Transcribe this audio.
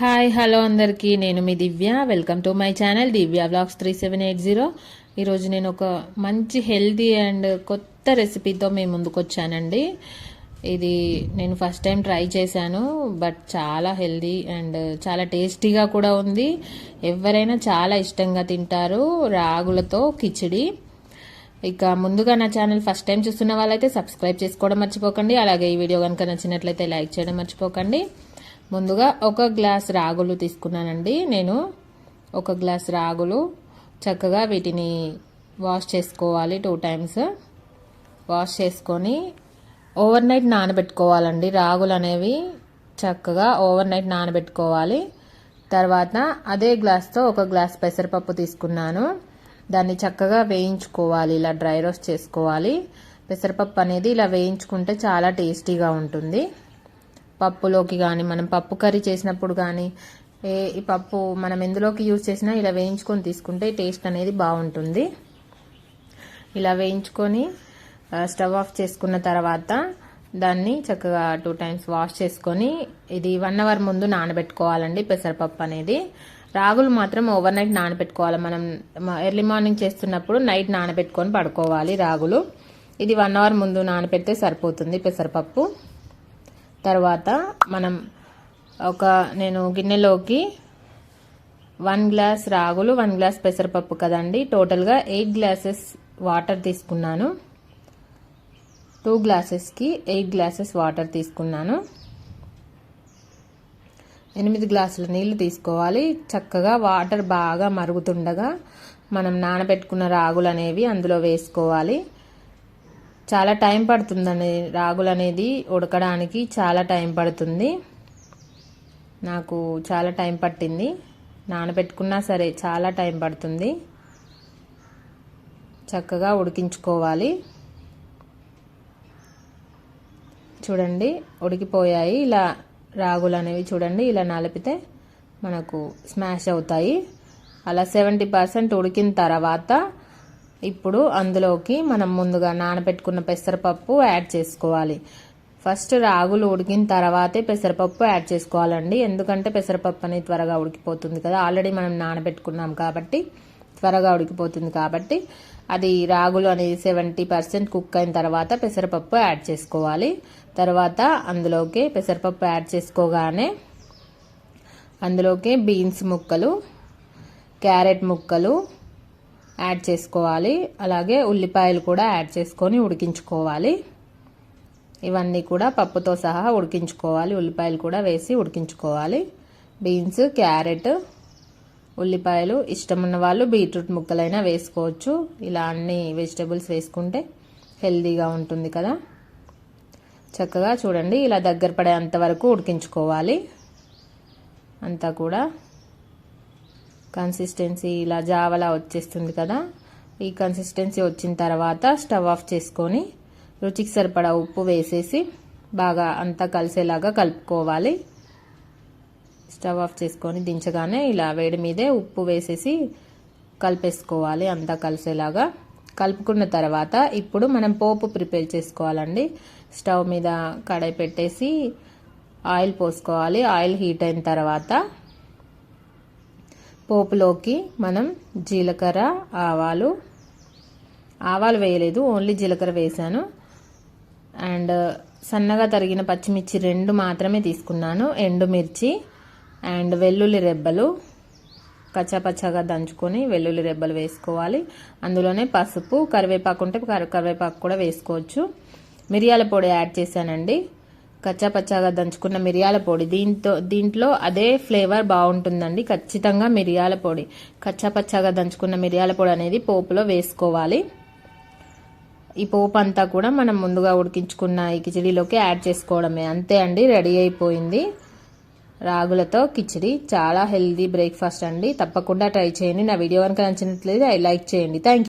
Hi hello అందరికీ. నేను మీ Divya. Welcome to my channel Divya blogs three seven eight zero. ఈరోజు నేను ఒక మంచి హెల్దీ అండ్ కొత్త రెసిపీతో మేము ముందుకు వచ్చానండి. ఇది నేను ఫస్ట్ టైం ట్రై చేశాను బట్ చాలా హెల్దీ అండ్ చాలా టేస్టీగా కూడా ఉంది. ఎవరైనా చాలా ఇష్టంగా తింటారు రాగులతో కిచిడి. ఇక ముందుగా నా ఛానల్ ఫస్ట్ టైం చూస్తున్న వాళ్ళైతే సబ్స్క్రైబ్ చేసుకోవడం మర్చిపోకండి. అలాగే ఈ వీడియో కనుక నచ్చినట్లయితే లైక్ చేయడం మర్చిపోకండి. ముందుగా ఒక గ్లాస్ రాగులు తీసుకున్నానండి. నేను ఒక గ్లాస్ రాగులు చక్కగా వీటిని వాష్ చేసుకోవాలి టూ టైమ్స్. వాష్ చేసుకొని ఓవర్ నైట్ నానబెట్టుకోవాలండి. రాగులు అనేవి చక్కగా ఓవర్ నైట్ నానబెట్టుకోవాలి. తర్వాత అదే గ్లాస్తో ఒక గ్లాస్ పెసరపప్పు తీసుకున్నాను. దాన్ని చక్కగా వేయించుకోవాలి. ఇలా డ్రై రోస్ట్ చేసుకోవాలి. పెసరపప్పు అనేది ఇలా వేయించుకుంటే చాలా టేస్టీగా ఉంటుంది. పప్పులోకి కానీ మనం పప్పు కర్రీ చేసినప్పుడు కానీ ఏ ఈ పప్పు మనం ఎందులోకి యూజ్ చేసినా ఇలా వేయించుకొని తీసుకుంటే టేస్ట్ అనేది బాగుంటుంది. ఇలా వేయించుకొని స్టవ్ ఆఫ్ చేసుకున్న తర్వాత దాన్ని చక్కగా టూ టైమ్స్ వాష్ చేసుకొని ఇది వన్ అవర్ ముందు నానబెట్టుకోవాలండి పెసరపప్పు అనేది. రాగులు మాత్రం ఓవర్ నైట్ నానబెట్టుకోవాలి. మనం ఎర్లీ మార్నింగ్ చేస్తున్నప్పుడు నైట్ నానబెట్టుకొని పడుకోవాలి రాగులు. ఇది వన్ అవర్ ముందు నానబెడితే సరిపోతుంది పెసరపప్పు. తర్వాత మనం ఒక నేను గిన్నెలోకి వన్ గ్లాస్ రాగులు వన్ గ్లాస్ పెసరపప్పు కదండి. టోటల్గా ఎయిట్ గ్లాసెస్ వాటర్ తీసుకున్నాను. టూ గ్లాసెస్కి ఎయిట్ గ్లాసెస్ వాటర్ తీసుకున్నాను. ఎనిమిది గ్లాసుల నీళ్ళు తీసుకోవాలి. చక్కగా వాటర్ బాగా మరుగుతుండగా మనం నానబెట్టుకున్న రాగులు అనేవి అందులో వేసుకోవాలి. చాలా టైం పడుతుందండి. రాగులు అనేది ఉడకడానికి చాలా టైం పడుతుంది. నాకు చాలా టైం పట్టింది. నానబెట్టుకున్నా సరే చాలా టైం పడుతుంది. చక్కగా ఉడికించుకోవాలి. చూడండి ఉడికిపోయాయి. ఇలా రాగులు అనేవి చూడండి ఇలా నలిపితే మనకు స్మాష్ అవుతాయి. అలా సెవెంటీ పర్సెంట్ ఉడికిన తర్వాత ఇప్పుడు అందులోకి మనం ముందుగా నానబెట్టుకున్న పెసరపప్పు యాడ్ చేసుకోవాలి. ఫస్ట్ రాగులు ఉడికిన తర్వాతే పెసరపప్పు యాడ్ చేసుకోవాలండి. ఎందుకంటే పెసరపప్పు అనేది త్వరగా ఉడికిపోతుంది కదా. ఆల్రెడీ మనం నానబెట్టుకున్నాం కాబట్టి త్వరగా ఉడికిపోతుంది కాబట్టి అది రాగులు అనేది సెవెంటీ పర్సెంట్ కుక్ అయిన తర్వాత పెసరపప్పు యాడ్ చేసుకోవాలి. తర్వాత అందులోకి పెసరపప్పు యాడ్ చేసుకోగానే అందులోకి బీన్స్ ముక్కలు క్యారెట్ ముక్కలు యాడ్ చేసుకోవాలి. అలాగే ఉల్లిపాయలు కూడా యాడ్ చేసుకొని ఉడికించుకోవాలి. ఇవన్నీ కూడా పప్పుతో సహా ఉడికించుకోవాలి. ఉల్లిపాయలు కూడా వేసి ఉడికించుకోవాలి. బీన్స్ క్యారెట్ ఉల్లిపాయలు ఇష్టం వాళ్ళు బీట్రూట్ ముక్కలైనా వేసుకోవచ్చు. ఇలా అన్ని వెజిటబుల్స్ వేసుకుంటే హెల్దీగా ఉంటుంది కదా. చక్కగా చూడండి ఇలా దగ్గర పడేంత వరకు ఉడికించుకోవాలి. అంతా కూడా కన్సిస్టెన్సీ ఇలా జావలా వచ్చేస్తుంది కదా. ఈ కన్సిస్టెన్సీ వచ్చిన తర్వాత స్టవ్ ఆఫ్ చేసుకొని రుచికి సరిపడా ఉప్పు వేసేసి బాగా అంతా కలిసేలాగా కలుపుకోవాలి. స్టవ్ ఆఫ్ చేసుకొని దించగానే ఇలా వేడి మీదే ఉప్పు వేసేసి కలిపేసుకోవాలి అంతా కలిసేలాగా. కలుపుకున్న తర్వాత ఇప్పుడు మనం పోపు ప్రిపేర్ చేసుకోవాలండి. స్టవ్ మీద కడాయి పెట్టేసి ఆయిల్ పోసుకోవాలి. ఆయిల్ హీట్ అయిన తర్వాత పోపులోకి మనం జీలకర్ర ఆవాలు. ఆవాలు వేయలేదు ఓన్లీ జీలకర్ర వేసాను అండ్ సన్నగా తరిగిన పచ్చిమిర్చి రెండు మాత్రమే తీసుకున్నాను. ఎండుమిర్చి అండ్ వెల్లుల్లి రెబ్బలు. కచ్చాపచ్చాగా దంచుకొని వెల్లుల్లి రెబ్బలు వేసుకోవాలి. అందులోనే పసుపు కరివేపాకు ఉంటే కరివేపాకు కూడా వేసుకోవచ్చు. మిరియాల పొడి యాడ్ చేశానండి. కచ్చాపచ్చాగా దంచుకున్న మిరియాల పొడి. దీంతో దీంట్లో అదే ఫ్లేవర్ బాగుంటుందండి. ఖచ్చితంగా మిరియాల పొడి. కచ్చాపచ్చాగా దంచుకున్న మిరియాల పొడి అనేది పోపులో వేసుకోవాలి. ఈ పోపు అంతా కూడా మనం ముందుగా ఉడికించుకున్న ఈ కిచడీలోకి యాడ్ చేసుకోవడమే. అంతే అండి రెడీ అయిపోయింది. రాగులతో కిచిడి చాలా హెల్దీ బ్రేక్ఫాస్ట్ అండి. తప్పకుండా ట్రై చేయండి. నా వీడియో కనుక నచ్చినట్లయితే ఐ లైక్ చేయండి. థ్యాంక్